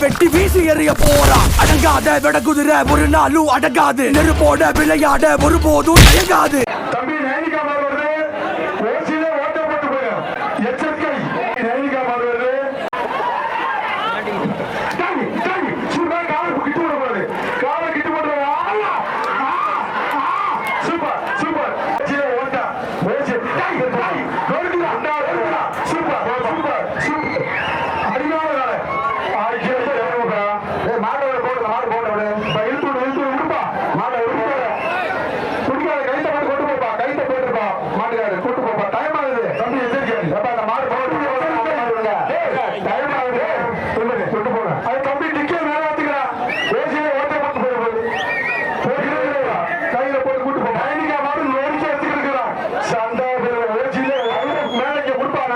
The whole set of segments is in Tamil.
வெட்டி வீசி எறிய போறா. அடங்காத விட குதிரை ஒரு நாளும் அடங்காது. நெருப்போட விளையாட ஒருபோதும் தயங்காது.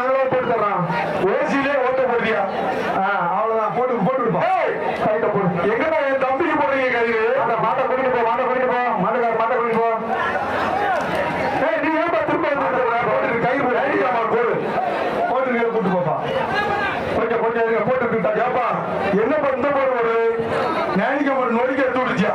நாங்களே போட்டு தர்றோம் ஓசியிலே ஓட்ட போடுறியா அவ்வளவுதான் போட்டு போட்டு விடுப்போம் கைட்ட போடு எங்கடா என் தம்பிக்கு போடுறீங்க கை அந்த மாட்டை கூட்டிட்டு போ மாட்டை கூட்டிட்டு போ மாட்டுக்கார மாட்டை கூட்டிட்டு போ ஏய் நீ ஏன்பா திரும்ப போட்டு கை அடிக்காம போடு போட்டு நீங்க கூட்டு போப்பா கொஞ்சம் கொஞ்சம் இருங்க கேப்பா என்ன பண்ண போடுவோம் ஞானிக்க ஒரு நொடிக்க எடுத்து விடுச்சியா